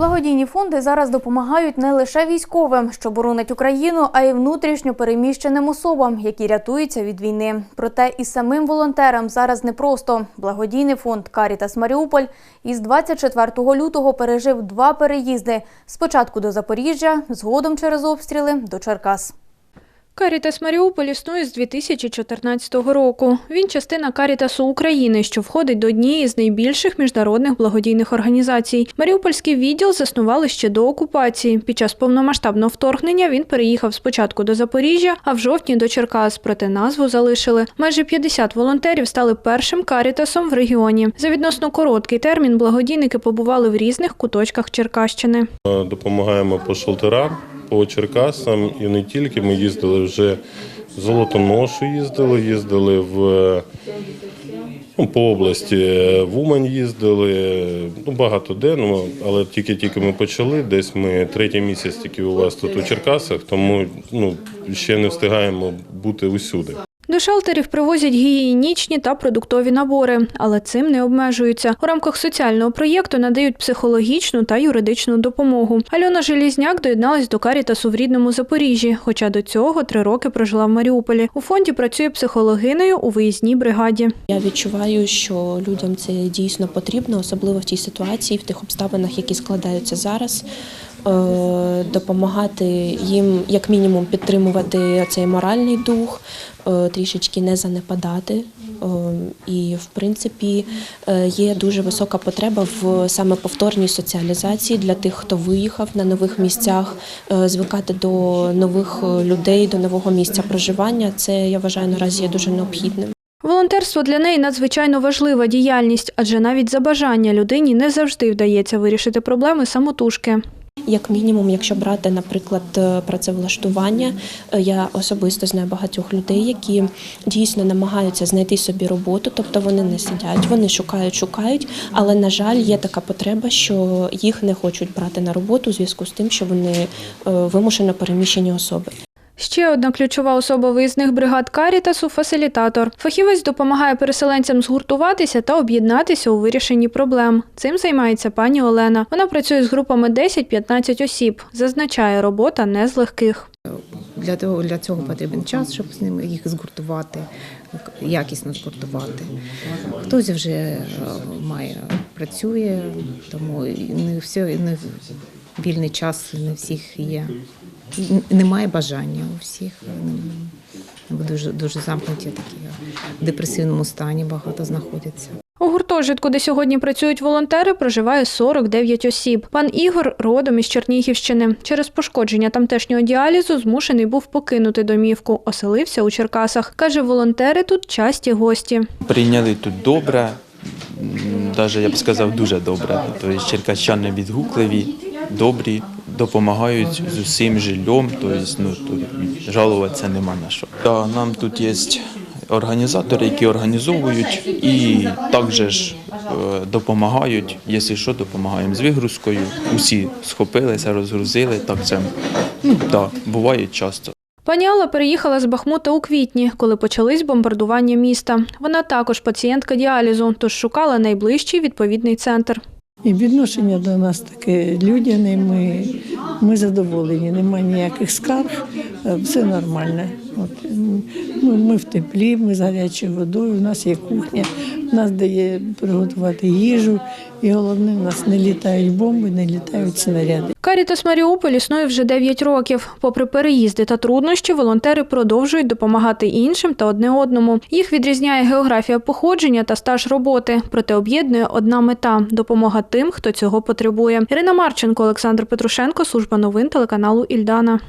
Благодійні фонди зараз допомагають не лише військовим, що боронить Україну, а й внутрішньо переміщеним особам, які рятуються від війни. Проте і самим волонтерам зараз непросто. Благодійний фонд Карітас Маріуполь із 24 лютого пережив два переїзди: спочатку до Запоріжжя, згодом через обстріли до Черкас. Карітас Маріуполь існує з 2014 року. Він частина Карітасу України, що входить до однієї з найбільших міжнародних благодійних організацій. Маріупольський відділ заснували ще до окупації. Під час повномасштабного вторгнення він переїхав спочатку до Запоріжжя, а в жовтні до Черкас. Проте назву залишили. Майже 50 волонтерів стали першим карітасом в регіоні. За відносно короткий термін благодійники побували в різних куточках Черкащини. Допомагаємо по шелтерам, по Черкасам і не тільки. Ми їздили вже в Золотоношу, їздили, їздили в ну, по області, в Умань їздили, ну багато де, ну, але тільки-тільки ми почали. Десь ми третій місяць тільки у вас тут у Черкасах, тому ну, ще не встигаємо бути усюди. До шелтерів привозять гігієнічні та продуктові набори, але цим не обмежуються. У рамках соціального проєкту надають психологічну та юридичну допомогу. Альона Желізняк доєдналась до Карітасу в рідному Запоріжжі, хоча до цього три роки прожила в Маріуполі. У фонді працює психологинею у виїзній бригаді. Я відчуваю, що людям це дійсно потрібно, особливо в тій ситуації, в тих обставинах, які складаються зараз. Е, Допомагати їм, як мінімум, підтримувати цей моральний дух, е, трішечки не занепадати. Е, І, в принципі, є дуже висока потреба в саме повторній соціалізації для тих, хто виїхав на нових місцях, звикати до нових людей, до нового місця проживання. Це я вважаю наразі є дуже необхідним. Волонтерство для неї надзвичайно важлива діяльність, адже навіть за бажання людині не завжди вдається вирішити проблеми самотужки. Як мінімум, якщо брати, наприклад, е, працевлаштування, е, я особисто знаю багатьох людей, які дійсно намагаються знайти собі роботу, тобто вони не сидять, вони шукають, шукають, але на жаль, є така потреба, що їх не хочуть брати на роботу у зв'язку з тим, що вони е, вимушено переміщені особи. Ще одна ключова особа виїзних бригад Карітасу фасилітатор. Фахівець допомагає переселенцям згуртуватися та об'єднатися у вирішенні проблем. Цим займається пані Олена. Вона працює з групами 10-15 осіб. Зазначає, робота не з легких. Для того для цього потрібен час, щоб з ними їх згуртувати, якісно згуртувати. Хтось вже е, має працює, тому не все не вільний час не всіх є. Немає бажання у всіх. Вони Дуже дуже замкнуті такі в депресивному стані багато знаходяться. У гуртожитку, де сьогодні працюють волонтери, проживає 49 осіб. Пан Ігор родом із Чернігівщини. Через пошкодження тамтешнього діалізу змушений був покинути домівку. Оселився у Черкасах. Каже, волонтери тут часті гості. Прийняли тут добре, навіть я б сказав, дуже добре. Тобто черкащани відгукливі, добрі, допомагають з усім жильом, тобто ну, тут жалуватися нема на що. Та нам тут є організатори, які організовують і також ж е, допомагають, якщо що, допомагаємо з вигрузкою. Усі схопилися, розгрузили, так це ну, так, буває часто. Пані Алла переїхала з Бахмута у квітні, коли почались бомбардування міста. Вона також пацієнтка діалізу, тож шукала найближчий відповідний центр. І відношення до нас таке людяне, ми, ми задоволені, немає ніяких скарг, е, все нормально. От, ми, ми в теплі, ми з гарячою водою, у нас є кухня, нас дає приготувати їжу, і головне, у нас не літають бомби, не літають снаряди. Карітас Маріуполь існує вже 9 років. Попри переїзди та труднощі, волонтери продовжують допомагати іншим та одне одному. Їх відрізняє географія походження та стаж роботи. Проте об'єднує одна мета допомога тим, хто цього потребує. Ірина Марченко, Олександр Петрушенко, служба новин телеканалу Ільдана.